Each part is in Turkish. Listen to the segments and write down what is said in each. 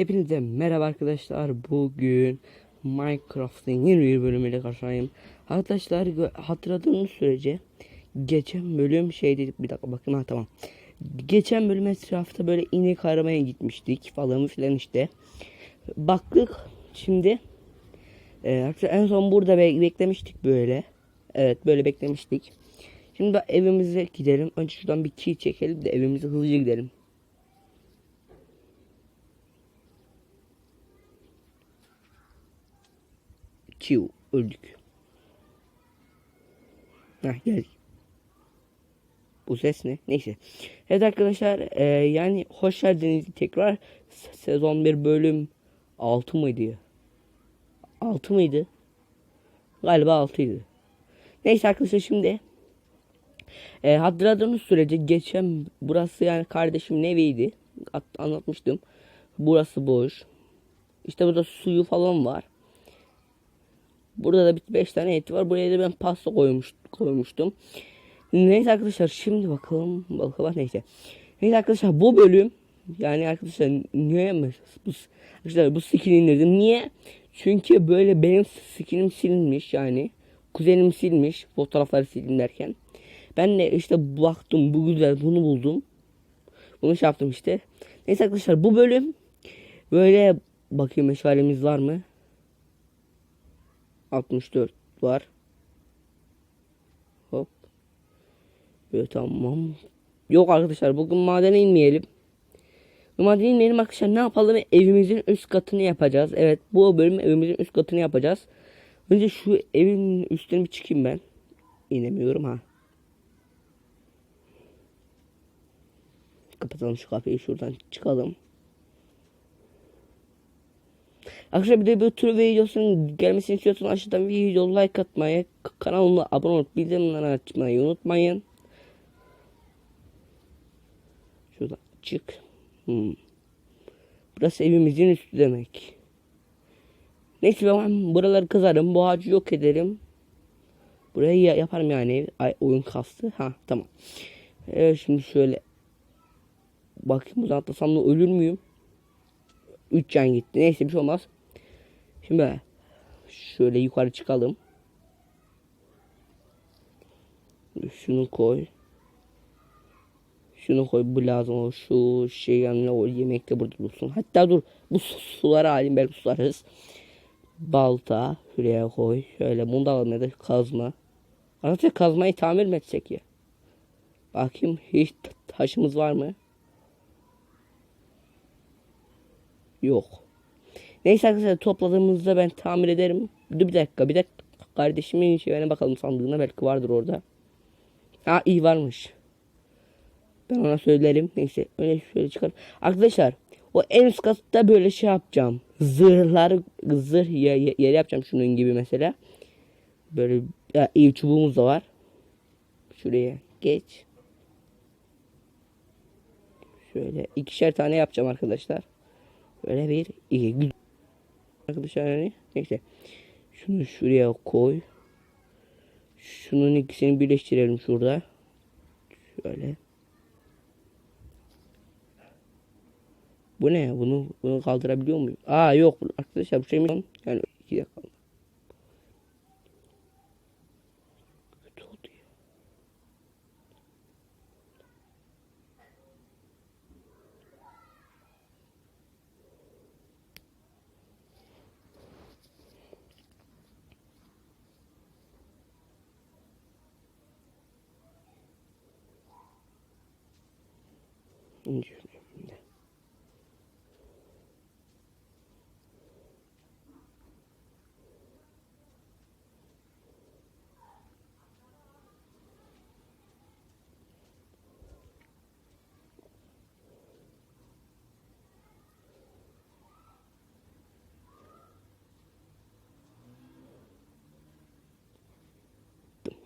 Hepinize merhaba arkadaşlar. Bugün Minecraft'ın yeni bir bölümüyle karşınızdayım. Arkadaşlar hatırladığınız sürece geçen bölüm şey dedik bir dakika bakın ha tamam. Geçen bölüm etrafta böyle inek aramaya gitmiştik falan filan işte. Baktık şimdi e, en son burada be- beklemiştik böyle. Evet böyle beklemiştik. Şimdi evimize gidelim. Önce şuradan bir key çekelim de evimize hızlıca gidelim. Q öldük. Heh geldik. Bu ses ne? Neyse. Evet arkadaşlar e, yani hoş geldiniz tekrar Se- sezon 1 bölüm 6 mıydı? 6 mıydı? Galiba 6 idi. Neyse arkadaşlar şimdi e, hatırladığınız sürece geçen burası yani kardeşimin eviydi. At- anlatmıştım. Burası boş. İşte burada suyu falan var. Burada da bir 5 tane eti var. Buraya da ben pasta koymuş, koymuştum. Neyse arkadaşlar şimdi bakalım. Bakalım neyse. Neyse arkadaşlar bu bölüm yani arkadaşlar niye bu, arkadaşlar bu skin indirdim. Niye? Çünkü böyle benim skinim silinmiş yani. Kuzenim silmiş fotoğrafları sildim derken. Ben de işte baktım bu güzel bunu buldum. Bunu şey yaptım işte. Neyse arkadaşlar bu bölüm böyle bakayım meşalemiz var mı? 64 var. Hop. Böyle tamam. Yok arkadaşlar bugün madene inmeyelim. Madene inmeyelim arkadaşlar ne yapalım? Evimizin üst katını yapacağız. Evet bu bölüm evimizin üst katını yapacağız. Önce şu evin üstüne bir çıkayım ben. İnemiyorum ha. Kapatalım şu kapıyı şuradan çıkalım. Arkadaşlar bir de bu tür videosunun gelmesini istiyorsanız aşağıdan video like atmayı, kanalıma abone olup bildirimleri açmayı unutmayın. Şuradan çık. Hmm. Burası evimizin üstü demek. Neyse ben buraları kazarım. Bu ağacı yok ederim. Burayı ya- yaparım yani. Ay, oyun kastı. Ha tamam. Evet şimdi şöyle. Bakayım buradan atlasam da ölür müyüm? 3 can gitti. Neyse bir şey olmaz. Şimdi şöyle yukarı çıkalım. Şunu koy. Şunu koy bu lazım o şu şey yanına o yemek de burada dursun. Hatta dur bu su- suları alayım belki sularız. Balta şuraya koy. Şöyle bunu da alalım ya da kazma. Arkadaşlar kazmayı tamir mi etsek ya? Bakayım hiç taşımız var mı? Yok. Neyse arkadaşlar topladığımızda ben tamir ederim. Dur bir dakika bir dakika. Kardeşimin şeyine bakalım sandığına belki vardır orada. Ha iyi varmış. Ben ona söylerim. Neyse öyle şöyle çıkar. Arkadaşlar o en üst katta böyle şey yapacağım. Zırhlar zırh ye- ye- yeri yapacağım şunun gibi mesela. Böyle ya, iyi çubuğumuz da var. Şuraya geç. Şöyle ikişer tane yapacağım arkadaşlar. Böyle bir iki. Arkadaşlar yani neyse. Şunu şuraya koy. Şunun ikisini birleştirelim şurada. Şöyle. Bu ne? Bunu, bunu kaldırabiliyor muyum? Aa yok. Arkadaşlar bu şey mi? Yani iki dakika. İnce.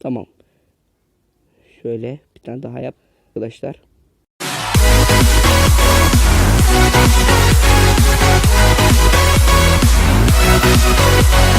Tamam. Şöyle bir tane daha yap arkadaşlar.